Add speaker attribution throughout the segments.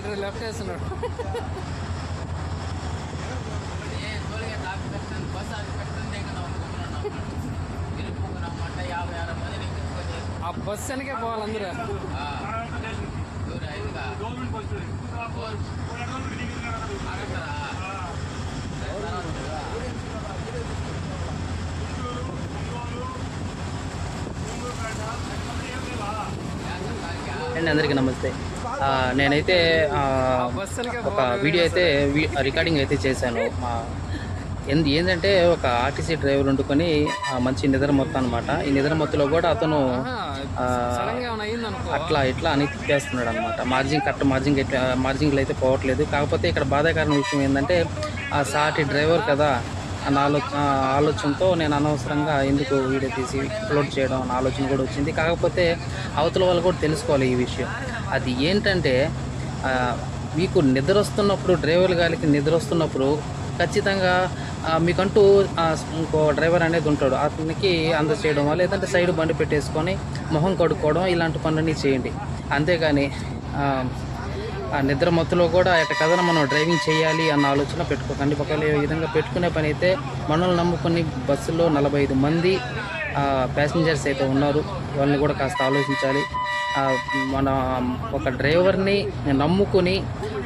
Speaker 1: Right left వేస్తున్నాడు
Speaker 2: ఏ tollgate ఆపి పెట్టండి బస్సు ఆపి పెట్టండి ఇంకా అనుకుంటున్నాను తిరుపుకున్నామంట యాభై అరవై మంది ఎక్కించుకొని
Speaker 1: ఆ బస్ వెనకే పోవాలి అందరూ
Speaker 2: దూరం ఐదుగా ఫోర్ ఆగంటారా
Speaker 3: అండి అందరికీ నమస్తే ఆ, నేనైతే ఒక వీడియో అయితే రికార్డింగ్ అయితే చేశాను. మా ఎందు ఏంటంటే ఒక ఆర్టీసీ డ్రైవర్ వండుకొని మంచి నిద్ర మొత్తం అనమాట ఈ నిద్ర మొత్తంలో కూడా అతను అట్లా ఇట్లా అని తిప్పేస్తున్నాడు అనమాట మార్జిన్ కరెక్ట్ మార్జిన్ ఎట్లా మార్జిన్లు అయితే పోవట్లేదు. కాకపోతే ఇక్కడ బాధాకరమైన విషయం ఏంటంటే ఆ సాటి డ్రైవర్ కదా అన్న ఆలోచన ఆలోచనతో నేను అనవసరంగా ఎందుకు వీడియో తీసి అప్లోడ్ చేయడం అన్న ఆలోచన కూడా వచ్చింది. కాకపోతే అవతల వాళ్ళు కూడా తెలుసుకోవాలి ఈ విషయం. అది ఏంటంటే మీకు నిద్ర వస్తున్నప్పుడు డ్రైవర్ గారికి నిద్ర వస్తున్నప్పుడు ఖచ్చితంగా మీకంటూ ఇంకో డ్రైవర్ అనేది ఉంటాడు. అతనికి అందచేయడం లేదంటే సైడ్ బండి పెట్టేసుకొని మొహం కడుక్కోవడం ఇలాంటి పనులన్నీ చేయండి. అంతేగాని ఆ, నిద్ర మత్తులో కూడా ఎట కథన మనం డ్రైవింగ్ చేయాలి అన్న ఆలోచన పెట్టుకోకండి ఒకవేళ ఈ విధంగా పెట్టుకునే పని అయితే మనల్ని నమ్ముకుని బస్సులో నలభై ఐదు మంది ప్యాసింజర్స్ అయితే ఉన్నారు. వాళ్ళని కూడా కాస్త ఆలోచించాలి. మన ఒక డ్రైవర్ని నమ్ముకుని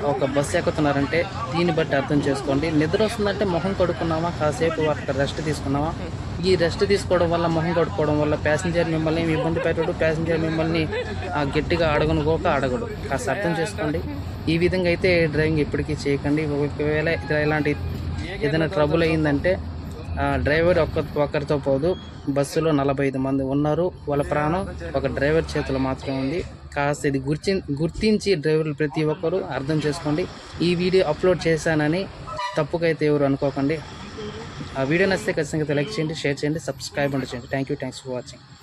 Speaker 3: ఒక బస్సు ఎక్కుతున్నారంటే దీన్ని బట్టి అర్థం చేసుకోండి. నిద్ర వస్తుందంటే మొహం కడుక్కున్నామా కాసేపు అక్కడ రెస్ట్ తీసుకున్నామా ఈ రెస్ట్ తీసుకోవడం వల్ల మొహం కడుక్కోవడం వల్ల ప్యాసింజర్ మిమ్మల్ని ఇబ్బంది పెట్టడు. ప్యాసింజర్ మిమ్మల్ని ఆ, గట్టిగా అడగనుకోక అడగడు. కాస్త అర్థం చేసుకోండి. ఈ విధంగా అయితే డ్రైవింగ్ ఇప్పటికీ చేయకండి. ఒకవేళ ఇలాంటి ఏదైనా ట్రబుల్ అయిందంటే డ్రైవర్ ఒక్క ఒక్కరితో పోదు. బస్సులో నలభై ఐదు మంది ఉన్నారు. వాళ్ళ ప్రాణం ఒక డ్రైవర్ చేతిలో మాత్రమే ఉంది. కాస్త ఇది గుర్చి గుర్తించి డ్రైవర్లు ప్రతి ఒక్కరూ అర్థం చేసుకోండి. ఈ వీడియో అప్లోడ్ చేశానని తప్పుకైతే ఎవరు అనుకోకండి. ఆ వీడియో నచ్చితే ఖచ్చితంగా లైక్ చేయండి షేర్ చేయండి సబ్స్క్రైబ్ అండ్ చేయండి. Thank you thanks for watching